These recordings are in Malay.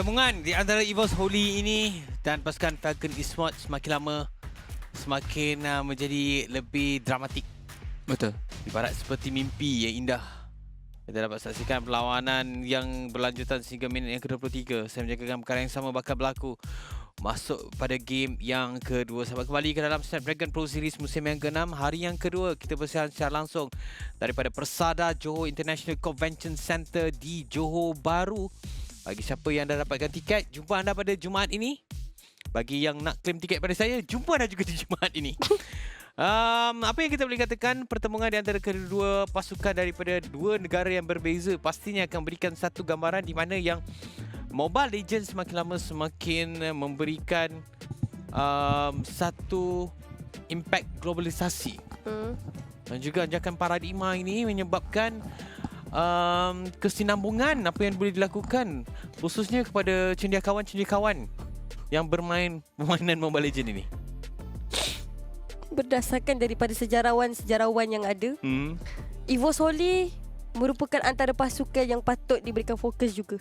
Pertemuan di antara EVOS Holy ini dan pasukan Falcon Esports semakin lama semakin uh, menjadi lebih dramatik. Betul. Ibarat seperti mimpi yang indah. Kita dapat saksikan perlawanan yang berlanjutan sehingga minit yang ke-23. Saya menjagakan perkara yang sama bakal berlaku masuk pada game yang kedua. Sahabat kembali ke dalam Snapdragon Pro Series musim yang ke-6. Hari yang kedua kita bersiaran secara langsung daripada Persada Johor International Convention Center di Johor Bahru. Bagi siapa yang dah dapatkan tiket, jumpa anda pada Jumaat ini. Bagi yang nak claim tiket pada saya, jumpa anda juga di Jumaat ini. Um, apa yang kita boleh katakan pertemuan di antara kedua pasukan daripada dua negara yang berbeza pastinya akan berikan satu gambaran di mana yang Mobile Legends semakin lama semakin memberikan um, satu impact globalisasi Hmm. dan juga anjakan paradigma ini menyebabkan um, kesinambungan apa yang boleh dilakukan khususnya kepada cendekiawan-cendekiawan yang bermain permainan Mobile Legends ini. Berdasarkan daripada sejarawan-sejarawan yang ada, Hmm. Evo Soli merupakan antara pasukan yang patut diberikan fokus juga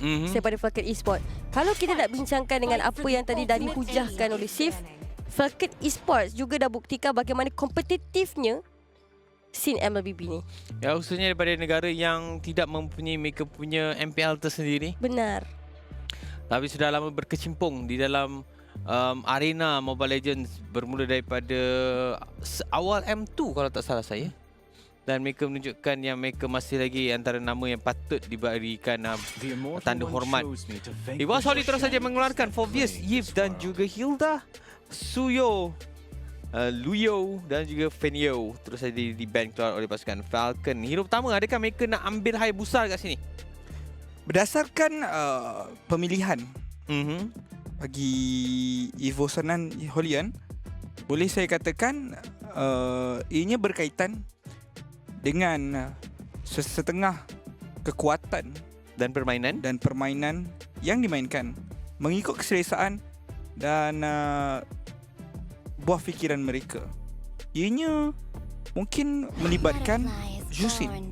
Mm-hmm. hmm. daripada Falcon Esports. Kalau kita nak bincangkan dengan apa yang tadi dah dihujahkan oleh Sif, Falcon Esports juga dah buktikan bagaimana kompetitifnya scene MLBB ni. Ya khususnya daripada negara yang tidak mempunyai mereka punya MPL tersendiri Benar. tapi sudah lama berkecimpung di dalam um, arena Mobile Legends bermula daripada awal M2 kalau tak salah saya dan mereka menunjukkan yang mereka masih lagi antara nama yang patut diberikan uh, tanda hormat. Iwan Soli terus saja mengeluarkan Fovius, Yves dan juga Hilda, Suyo, uh, Luyo dan juga Fenio terus saja di, di ban keluar oleh pasukan Falcon. Hero pertama adakah mereka nak ambil besar kat sini? Berdasarkan uh, pemilihan Mhm. bagi Evo Sonan Holian, boleh saya katakan uh, ianya berkaitan dengan sesetengah kekuatan Dan permainan dan permainan yang dimainkan mengikut keselesaan dan uh, buah fikiran mereka. Ianya mungkin melibatkan Jusin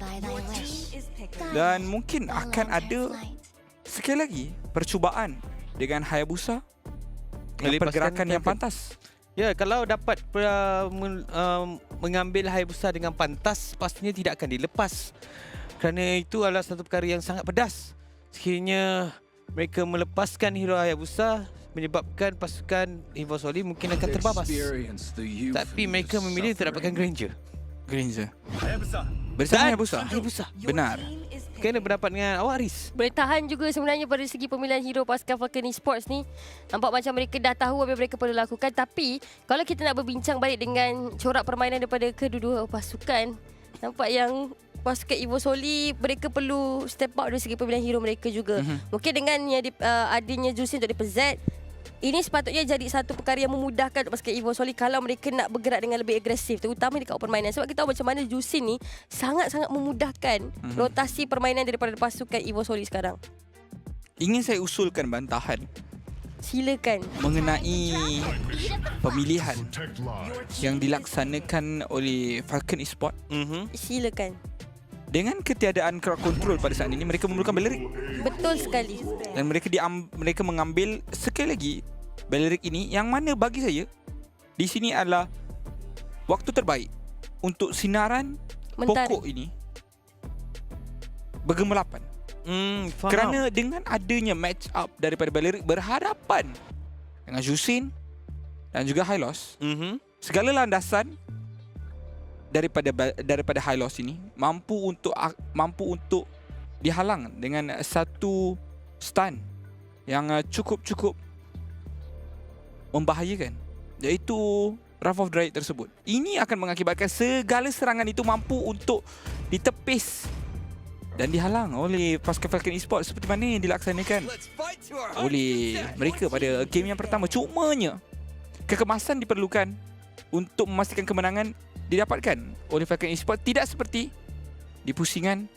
dan mungkin akan ada sekali lagi percubaan dengan Hayabusa dengan pergerakan yang pantas. Ya, kalau dapat uh, um, mengambil besar dengan pantas, pastinya tidak akan dilepas. Kerana itu adalah satu perkara yang sangat pedas. Sekiranya mereka melepaskan hero Hayabusa menyebabkan pasukan Evo Soli mungkin akan terbabas. Tapi mereka memilih untuk dapatkan Granger. Granger. Bersama Hayabusa. Hayabusa. Benar. Kena berdapat dengan awak Aris. Boleh tahan juga sebenarnya pada segi pemilihan hero pasukan Falcon Esports ni. Nampak macam mereka dah tahu apa yang mereka perlu lakukan. Tapi kalau kita nak berbincang balik dengan corak permainan daripada kedua-dua pasukan. Nampak yang pasukan Evo Soli mereka perlu step up dari segi pemilihan hero mereka juga. Mhm. Mungkin dengan yang di, uh, adanya Jusin untuk Z. Ini sepatutnya jadi satu perkara yang memudahkan untuk pasukan Evo Soli kalau mereka nak bergerak dengan lebih agresif terutama dekat permainan sebab kita tahu macam mana Jusin ni sangat-sangat memudahkan Mhm. rotasi permainan daripada pasukan Evo Soli sekarang. Ingin saya usulkan bantahan Silakan. mengenai pemilihan yang dilaksanakan oleh Falcon Esport Mhm. Silakan. Dengan ketiadaan crowd control pada saat ini mereka memerlukan Balerik Betul sekali. dan mereka diam, mereka mengambil sekali lagi Balerik ini yang mana bagi saya di sini adalah waktu terbaik untuk sinaran Mentari. pokok ini bergembalapan Hmm, faham. kerana dengan adanya match up daripada Balerik berhadapan dengan Jusin dan juga Hylos Mhm. segala landasan daripada daripada Hylos ini mampu untuk mampu untuk dihalang dengan satu stun yang uh, cukup-cukup membahayakan iaitu Wrath of Dryad tersebut. Ini akan mengakibatkan segala serangan itu mampu untuk ditepis dan dihalang oleh pasukan Falcon Esports seperti mana yang dilaksanakan oleh mereka pada game yang pertama. Cumanya kekemasan diperlukan untuk memastikan kemenangan didapatkan oleh Falcon Esports tidak seperti di pusingan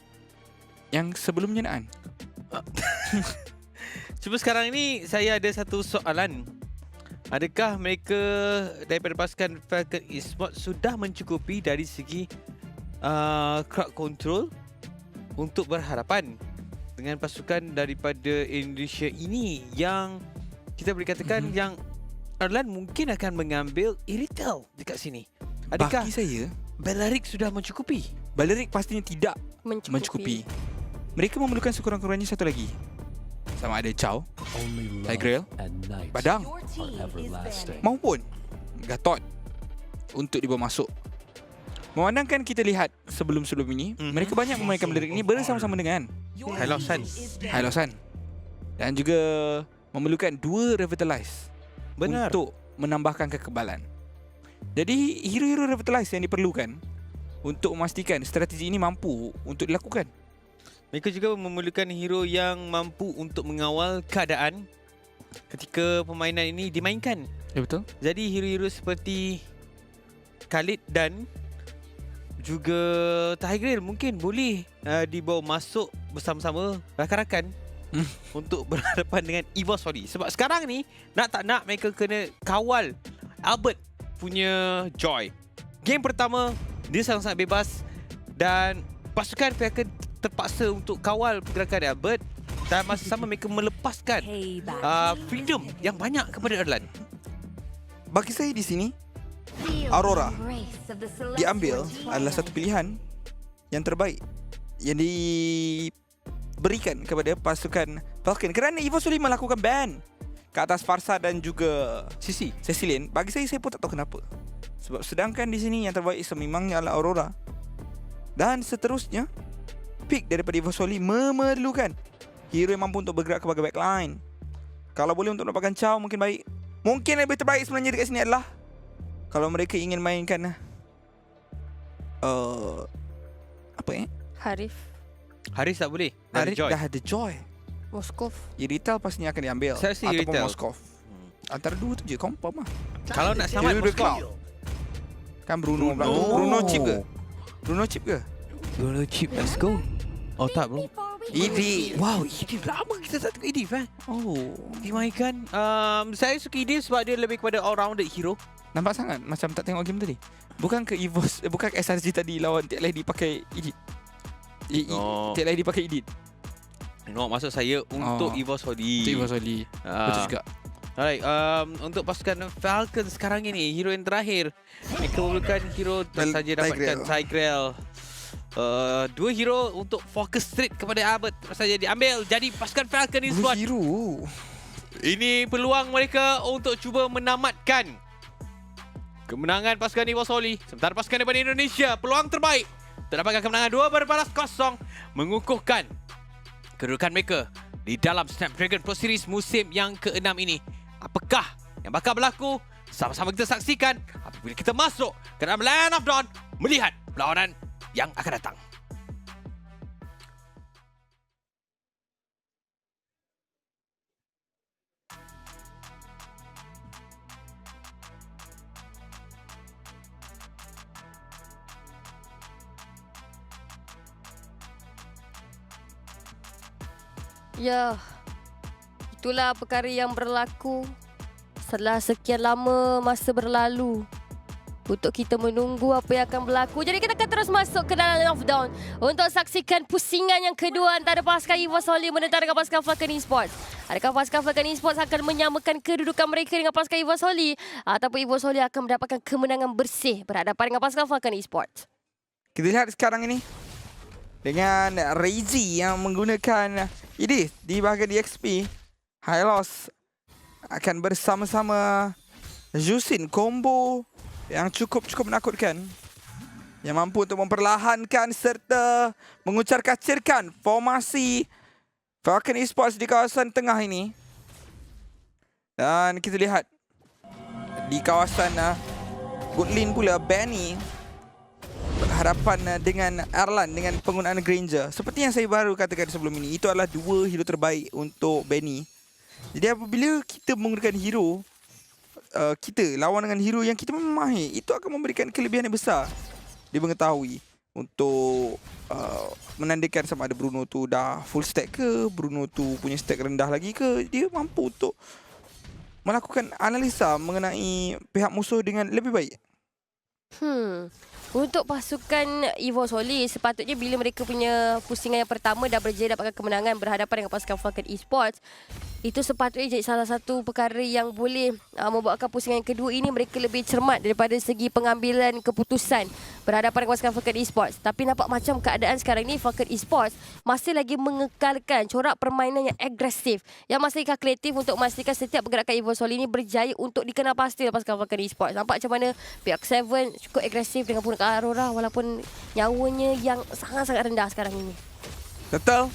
yang sebelumnya Naan. Cuma sekarang ini saya ada satu soalan. Adakah mereka daripada pasukan Falcon Esports sudah mencukupi dari segi uh, crowd control untuk berhadapan dengan pasukan daripada Indonesia ini yang kita boleh katakan Mhm. yang Erlan mungkin akan mengambil Iritel dekat sini. Adakah Bagi saya, Belarik sudah mencukupi? Balerik pastinya tidak Mencukupi. mencukupi. Mereka memerlukan sekurang-kurangnya satu lagi. Sama ada Chow, Tigreal, Badang maupun Gatot untuk dibawa masuk. Memandangkan kita lihat sebelum-sebelum ini, Mhm. mereka banyak memainkan Balerik ini bersama-sama dengan Hailosan. Hailosan. Dan juga memerlukan dua Revitalize Benar. untuk menambahkan kekebalan. Jadi hero-hero Revitalize yang diperlukan untuk memastikan strategi ini mampu untuk dilakukan. Mereka juga memerlukan hero yang mampu untuk mengawal keadaan ketika permainan ini dimainkan. Ya betul. Jadi hero-hero seperti Khalid dan juga Tigreal mungkin boleh uh, dibawa masuk bersama-sama rakan-rakan Hmm. untuk berhadapan dengan Evo Soli. Sebab sekarang ni nak tak nak mereka kena kawal Albert punya Joy. Game pertama dia sangat-sangat bebas dan pasukan Falcon terpaksa untuk kawal pergerakan Albert dan masa sama mereka melepaskan uh, freedom yang banyak kepada Erlan. Bagi saya di sini Aurora diambil adalah satu pilihan yang terbaik yang diberikan kepada pasukan Falcon kerana Evo Soli melakukan ban ke atas Farsa dan juga Sisi. Cecilian. Bagi saya saya pun tak tahu kenapa. Sebab sedangkan di sini yang terbaik sememangnya adalah Aurora. Dan seterusnya pick daripada Evo Soli memerlukan hero yang mampu untuk bergerak ke bahagian backline. Kalau boleh untuk dapatkan Chow mungkin baik. Mungkin lebih terbaik sebenarnya dekat sini adalah kalau mereka ingin mainkan uh, apa eh? Harif. Haris tak boleh. Dah ada Arif Joy. dah ada Joy. Moskov. Irital pastinya akan diambil Saya rasa ataupun Irital. Moskov. Antara dua tu je confirm lah. Kalau nak selamat Daripada Moskov. Kan Bruno, Bruno. Bruno. Bruno chip ke? Bruno chip ke? Bruno chip, let's go. Oh tak bro. Edith. Wow, Edith lama kita tak tengok Edith eh. Oh. Dimainkan. Um, saya suka Edith sebab dia lebih kepada all-rounded hero. Nampak sangat macam tak tengok game tadi. Bukan ke Evos, eh, bukan ke SRG tadi lawan TLID pakai edit. E, e, Oh. TLID pakai edit. No, maksud saya untuk Oh. Evo Sodi. Itu Evos Oli. Ah. Betul juga. Alright, um, untuk pasukan Falcon sekarang ini, hero yang terakhir. Mereka memerlukan hero Vel- saja dapatkan Tigreal. Uh, dua hero untuk fokus straight kepada Albert terus saja diambil jadi pasukan Falcon ini squad hero. Ini peluang mereka untuk cuba menamatkan kemenangan pasukan Iwo Soli. Sementara pasukan daripada Indonesia, peluang terbaik untuk dapatkan kemenangan dua berbalas kosong mengukuhkan kedudukan mereka di dalam Snapdragon Pro Series musim yang ke-6 ini. Apakah yang bakal berlaku? Sama-sama kita saksikan apabila kita masuk ke dalam Land of Dawn melihat perlawanan yang akan datang. Ya. Itulah perkara yang berlaku setelah sekian lama masa berlalu. Untuk kita menunggu apa yang akan berlaku. Jadi kita akan terus masuk ke dalam lockdown untuk saksikan pusingan yang kedua antara pasukan Evo Soli menentang dengan pasukan Falcon Esports. Adakah pasukan Falcon Esports akan menyamakan kedudukan mereka dengan pasukan Evo Soli ataupun Evo Soli akan mendapatkan kemenangan bersih berhadapan dengan pasukan Falcon Esports? Kita lihat sekarang ini dengan Reizi yang menggunakan Edith di bahagian DXP. Hylos akan bersama-sama Jusin combo yang cukup-cukup menakutkan yang mampu untuk memperlahankan serta mengucar kacirkan formasi Falcon Esports di kawasan tengah ini. Dan kita lihat di kawasan uh, Goodlin pula Benny berhadapan uh, dengan Erlan dengan penggunaan Granger. Seperti yang saya baru katakan sebelum ini, itu adalah dua hero terbaik untuk Benny. Jadi apabila kita menggunakan hero uh, kita lawan dengan hero yang kita memang mahir, itu akan memberikan kelebihan yang besar. Dia mengetahui untuk uh, menandakan sama ada Bruno tu dah full stack ke, Bruno tu punya stack rendah lagi ke, dia mampu untuk melakukan analisa mengenai pihak musuh dengan lebih baik. Hmm. Untuk pasukan Evo Soli, sepatutnya bila mereka punya pusingan yang pertama dah berjaya dapatkan kemenangan berhadapan dengan pasukan Falcon Esports, itu sepatutnya jadi salah satu perkara yang boleh uh, membuatkan pusingan yang kedua ini mereka lebih cermat daripada segi pengambilan keputusan berhadapan dengan pasukan Falcon Esports. Tapi nampak macam keadaan sekarang ni Falcon Esports masih lagi mengekalkan corak permainan yang agresif, yang masih kalkulatif untuk memastikan setiap pergerakan Evo Soli ini berjaya untuk dikenal pasti oleh pasukan Falcon Esports. Nampak macam mana pihak Seven cukup agresif dengan penggunaan Aurora walaupun nyawanya yang sangat-sangat rendah sekarang ini. Betul.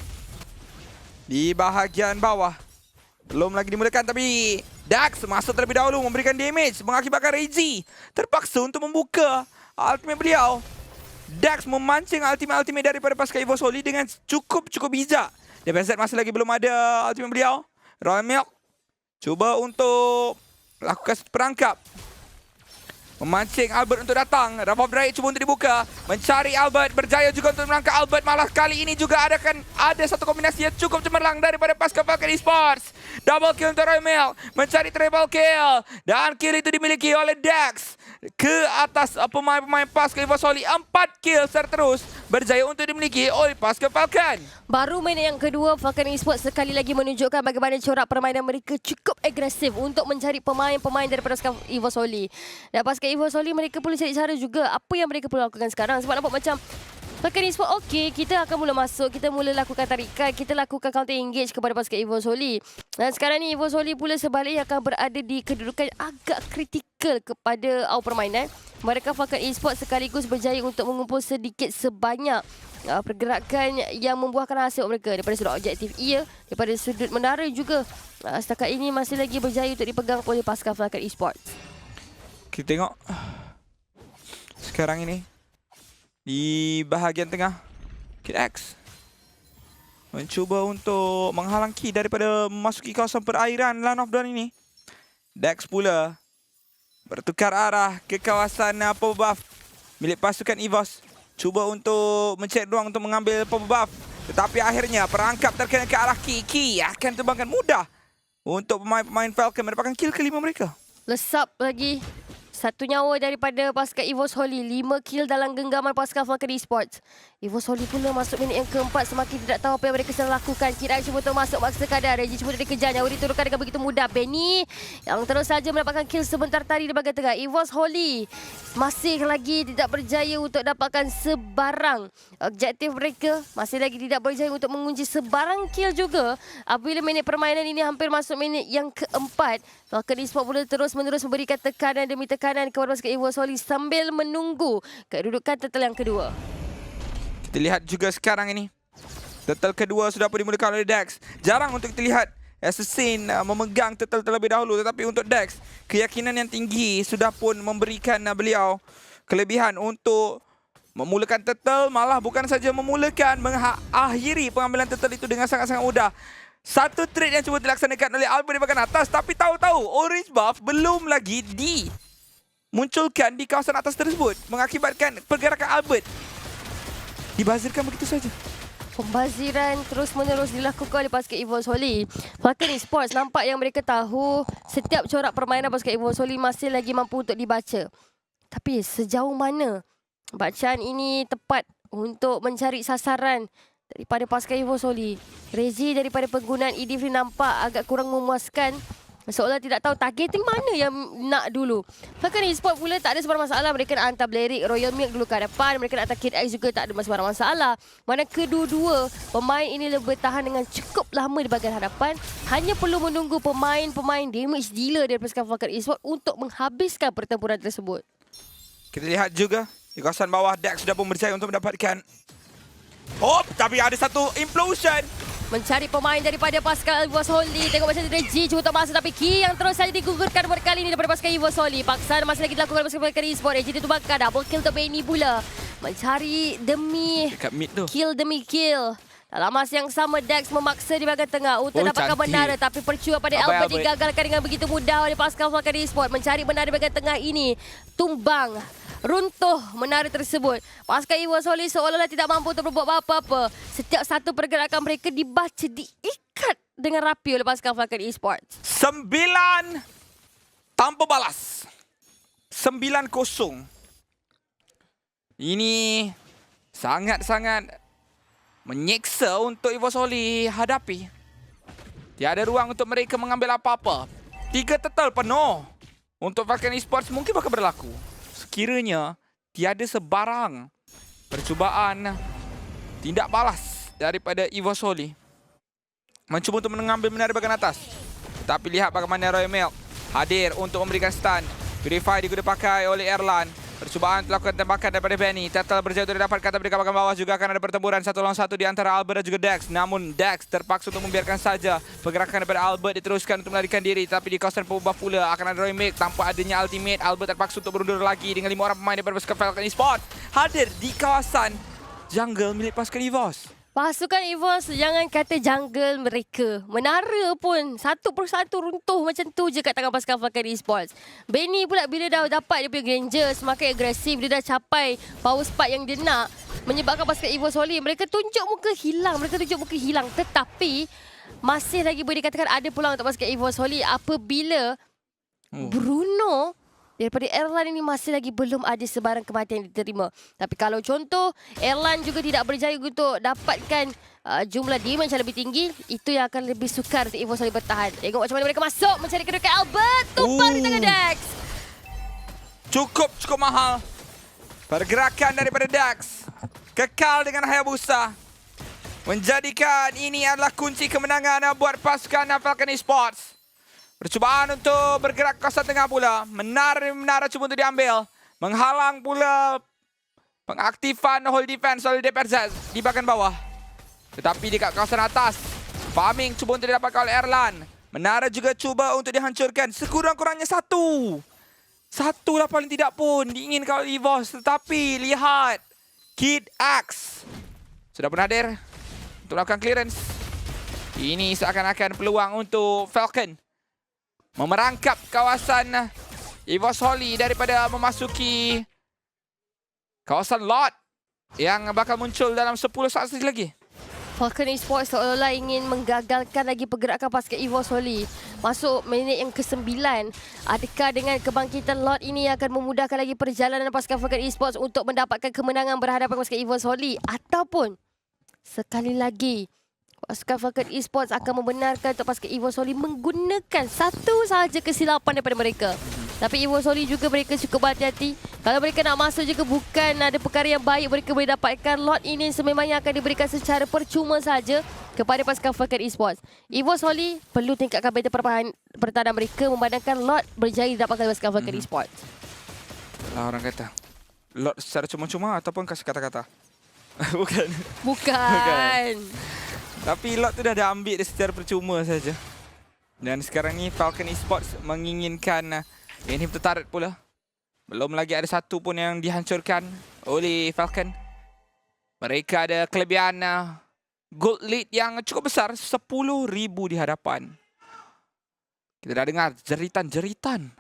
Di bahagian bawah. Belum lagi dimulakan tapi Dax masuk terlebih dahulu memberikan damage mengakibatkan Reggie terpaksa untuk membuka ultimate beliau. Dax memancing ultimate-ultimate daripada pasukan Evo Soli dengan cukup-cukup bijak. DPZ masih lagi belum ada ultimate beliau. Royal Milk cuba untuk lakukan perangkap. Memancing Albert untuk datang. Rafa Bright cuba untuk dibuka. Mencari Albert. Berjaya juga untuk menangkap Albert. Malah kali ini juga ada kan ada satu kombinasi yang cukup cemerlang daripada pasukan Falcon Esports. Double kill untuk Roy Milk. Mencari triple kill. Dan kill itu dimiliki oleh Dex. Ke atas uh, pemain-pemain pasukan Evo Soli. Empat kill terus. Berjaya untuk dimiliki oleh pasukan Falcon. Baru minit yang kedua, Falcon Esports sekali lagi menunjukkan bagaimana corak permainan mereka cukup agresif untuk mencari pemain-pemain daripada pasukan Evo Soli. Dan pasukan Evo Soli mereka perlu cari cara juga apa yang mereka perlu lakukan sekarang. Sebab nampak macam Falcon Esports okey, kita akan mula masuk, kita mula lakukan tarikan, kita lakukan counter engage kepada pasukan Evo Soli. Dan sekarang ni Evo Soli pula sebaliknya akan berada di kedudukan agak kritikal kepada awal permainan. Mereka Falcon Esports sekaligus berjaya untuk mengumpul sedikit sebanyak uh, pergerakan yang membuahkan hasil mereka daripada sudut objektif ia, daripada sudut menara juga. Uh, setakat ini masih lagi berjaya untuk dipegang oleh pasukan Falcon Esports. Kita tengok sekarang ini di bahagian tengah Kid X mencuba untuk menghalang Ki daripada memasuki kawasan perairan Land of Dawn ini. Dex pula bertukar arah ke kawasan uh, power buff milik pasukan EVOS. Cuba untuk mencari ruang untuk mengambil power buff. Tetapi akhirnya perangkap terkena ke arah Ki. Ki akan terbangkan mudah untuk pemain-pemain Falcon mendapatkan kill kelima mereka. Lesap lagi satu nyawa daripada pasukan Evo Soli. Lima kill dalam genggaman pasukan Falcon Esports. Evo Soli pula masuk minit yang keempat. Semakin tidak tahu apa yang mereka sedang lakukan. Kira cuba masuk maksa kadar. Reggie cuba dikejar. Nyawa diturunkan dengan begitu mudah. Benny yang terus saja mendapatkan kill sebentar tadi di bahagian tengah. Evo Soli masih lagi tidak berjaya untuk dapatkan sebarang objektif mereka. Masih lagi tidak berjaya untuk mengunci sebarang kill juga. Apabila minit permainan ini hampir masuk minit yang keempat. Falcon Esports pula terus-menerus memberikan tekanan demi tekanan kepada pasukan Evo Soli sambil menunggu kedudukan total yang kedua. Kita lihat juga sekarang ini. Turtle kedua sudah pun dimulakan oleh Dex. Jarang untuk kita lihat Assassin uh, memegang turtle terlebih dahulu. Tetapi untuk Dex, keyakinan yang tinggi sudah pun memberikan uh, beliau kelebihan untuk memulakan turtle. Malah bukan saja memulakan, mengakhiri pengambilan turtle itu dengan sangat-sangat mudah. Satu trade yang cuba dilaksanakan oleh Albert di bahagian atas. Tapi tahu-tahu orange buff belum lagi di munculkan di kawasan atas tersebut. Mengakibatkan pergerakan Albert dibazirkan begitu saja. Pembaziran terus-menerus dilakukan oleh pasukan Evo Soli. Falcon Esports nampak yang mereka tahu setiap corak permainan pasukan Evo Soli masih lagi mampu untuk dibaca. Tapi sejauh mana bacaan ini tepat untuk mencari sasaran daripada pasukan Evo Soli? Rezi daripada penggunaan ni nampak agak kurang memuaskan. Seolah tidak tahu targeting mana yang nak dulu. Falcon Esports pula tak ada sebarang masalah. Mereka nak hantar Blerick, Royal Milk dulu ke hadapan. Mereka nak hantar Kid X juga tak ada sebarang masalah. Mana kedua-dua pemain ini lebih bertahan dengan cukup lama di bahagian hadapan. Hanya perlu menunggu pemain-pemain damage dealer dari pasukan Falcon Esports untuk menghabiskan pertempuran tersebut. Kita lihat juga di kawasan bawah Dex sudah pun berjaya untuk mendapatkan Oh, tapi ada satu implosion. Mencari pemain daripada pasukan Evo Soli. Tengok macam Reggie cuba untuk masuk tapi Ki yang terus saja digugurkan berkali ini daripada pasukan Evo Soli. Paksaan masih lagi dilakukan oleh pasukan Esports. Reggie ditumbangkan. Double kill untuk Benny pula. Mencari demi Dekat mid tu. kill demi kill. Dalam masa yang sama Dex memaksa di bahagian tengah untuk Oh, dapatkan cantik. menara tapi percuma pada abai. digagalkan dengan begitu mudah oleh pasukan Falcon Esports mencari menara di bahagian tengah ini tumbang runtuh menara tersebut. Pasukan Evo Soli seolah-olah tidak mampu untuk berbuat apa-apa. Setiap satu pergerakan mereka dibaca, diikat dengan rapi oleh pasukan Falcon Esports. Sembilan tanpa balas. Sembilan kosong. Ini sangat-sangat menyeksa untuk Evo Soli hadapi. Tiada ruang untuk mereka mengambil apa-apa. Tiga total penuh untuk Falcon Esports mungkin bakal berlaku. Sekiranya tiada sebarang percubaan tindak balas daripada Evo Soli. Mencuba untuk mengambil menara bagian atas. Tetapi lihat bagaimana Royal Milk hadir untuk memberikan stun. Purify digunakan pakai oleh Erlan. Percubaan dilakukan tembakan daripada Benny. Turtle berjauh untuk didapatkan tapi di kawasan bawah juga akan ada pertempuran satu lawan satu di antara Albert dan juga Dex. Namun Dex terpaksa untuk membiarkan saja pergerakan daripada Albert diteruskan untuk melarikan diri. Tapi di kawasan pengubah pula akan ada Roy Mick tanpa adanya ultimate. Albert terpaksa untuk berundur lagi dengan lima orang pemain daripada pasukan Falcon Esports. Hadir di kawasan jungle milik pasukan EVOS. Pasukan EVOS jangan kata jungle mereka. Menara pun satu persatu runtuh macam tu je kat tangan pasukan Falcon Esports. Benny pula bila dah dapat dia punya Granger semakin agresif. Dia dah capai power spot yang dia nak. Menyebabkan pasukan EVOS Wali. Mereka tunjuk muka hilang. Mereka tunjuk muka hilang. Tetapi masih lagi boleh dikatakan ada peluang untuk pasukan EVOS Wali apabila Oh. Bruno daripada Erlan ini masih lagi belum ada sebarang kematian yang diterima. Tapi kalau contoh Erlan juga tidak berjaya untuk dapatkan uh, jumlah damage yang lebih tinggi, itu yang akan lebih sukar untuk Evo Solid bertahan. Tengok macam mana mereka masuk mencari kedua Albert. Tumpang di Ooh. tangan Dex. Cukup, cukup mahal. Pergerakan daripada Dax. Kekal dengan Hayabusa. Menjadikan ini adalah kunci kemenangan buat pasukan Falcon Esports. Percubaan untuk bergerak kawasan tengah pula. Menara-menara cuba untuk diambil. Menghalang pula pengaktifan hold defense oleh DPRZ di bahagian bawah. Tetapi di kawasan atas, farming cuba untuk didapatkan oleh Erlan. Menara juga cuba untuk dihancurkan. Sekurang-kurangnya satu. Satu lah paling tidak pun diinginkan oleh EVOS. Tetapi lihat. Kid X. Sudah pun hadir untuk melakukan clearance. Ini seakan-akan peluang untuk Falcon. Memerangkap kawasan EVOS Holly daripada memasuki kawasan lot yang bakal muncul dalam 10 saat lagi. Falcon Esports seolah-olah ingin menggagalkan lagi pergerakan pasukan Evo Soli. Masuk minit yang ke-9. Adakah dengan kebangkitan lot ini akan memudahkan lagi perjalanan pasukan Falcon Esports untuk mendapatkan kemenangan berhadapan pasukan Evo Soli? Ataupun sekali lagi pasukan Falcon Esports akan membenarkan untuk pasukan Evo Soli menggunakan satu sahaja kesilapan daripada mereka. Tapi Evo Soli juga mereka cukup berhati-hati. Kalau mereka nak masuk juga bukan ada perkara yang baik mereka boleh dapatkan. Lot ini sememangnya akan diberikan secara percuma saja kepada pasukan Falcon Esports. Evo Soli perlu tingkatkan battle pertahanan, mereka memandangkan lot berjaya didapatkan oleh pasukan Falcon Esports. Lah orang kata. Lot secara cuma-cuma ataupun kasih kata-kata. Bukan. Bukan. Tapi lot tu dah dah ambil dia secara percuma saja. Dan sekarang ni Falcon Esports menginginkan uh, ini tertarik pula. Belum lagi ada satu pun yang dihancurkan oleh Falcon. Mereka ada kelebihan uh, gold lead yang cukup besar. 10,000 di hadapan. Kita dah dengar jeritan-jeritan.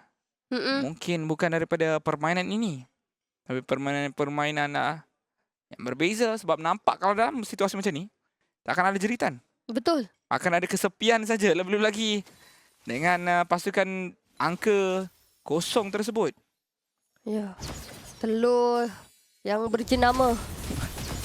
Mm-mm. Mungkin bukan daripada permainan ini. Tapi permainan-permainan uh, yang berbeza sebab nampak kalau dalam situasi macam ni tak akan ada jeritan. Betul. Akan ada kesepian saja lebih-lebih lagi dengan uh, pasukan angka kosong tersebut. Ya. Telur yang berjenama.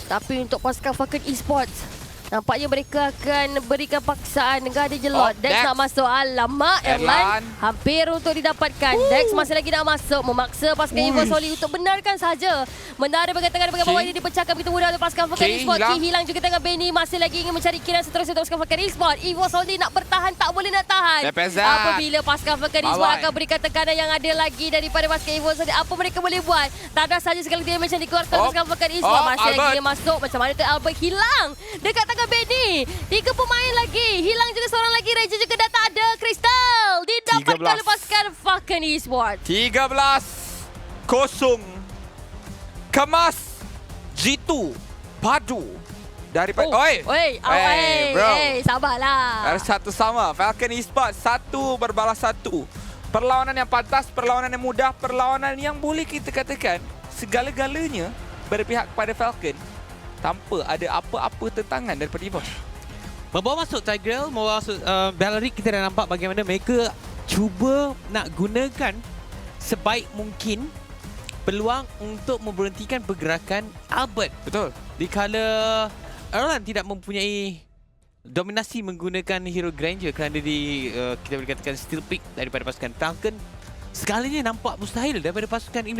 Tapi untuk pasukan Falcon Esports, nampaknya mereka akan berikan paksaan dengan ada jelot. Oh, Dex, Dex. nak masuk. Alamak, Erlan. Hampir untuk didapatkan. Dex masih lagi nak masuk. Memaksa pasukan Evo. Soli untuk benarkan saja. Menara bagian tengah dan bagian bawah ini dipecahkan begitu mudah oleh pasukan Falcon Key Esports. hilang. Hilang juga tengah Benny. Masih lagi ingin mencari kiran seterusnya untuk pasukan Falcon Esports. Evo Soli nak bertahan, tak boleh nak tahan. Apabila pasukan Esports Bye-bye. akan berikan tekanan yang ada lagi daripada pasukan Evo Soli. Apa mereka boleh buat? Tak ada saja sekali damage yang dikeluarkan Oh. pasukan Falcon Esports. Oh, Masih lagi Albert. dia masuk. Macam mana tu Albert hilang dekat tangan Benny. Tiga pemain lagi. Hilang juga seorang lagi. Raja juga dah tak ada. Crystal didapatkan 13. oleh pasukan Falcon Esports. 13 kosong kemas G2 padu daripada Oh, oi Oi, awai. Hey, bro. Sabarlah. ada satu sama Falcon Esports satu berbalas satu perlawanan yang pantas perlawanan yang mudah perlawanan yang boleh kita katakan segala-galanya berpihak kepada Falcon tanpa ada apa-apa tentangan daripada EVOS Membawa masuk Tigreal, membawa masuk uh, Bellaric, kita dah nampak bagaimana mereka cuba nak gunakan sebaik mungkin peluang untuk memberhentikan pergerakan Albert Betul. dikala Erlan tidak mempunyai dominasi menggunakan hero Granger kerana di uh, kita boleh katakan still pick daripada pasukan Falcon sekalinya nampak mustahil daripada pasukan Indo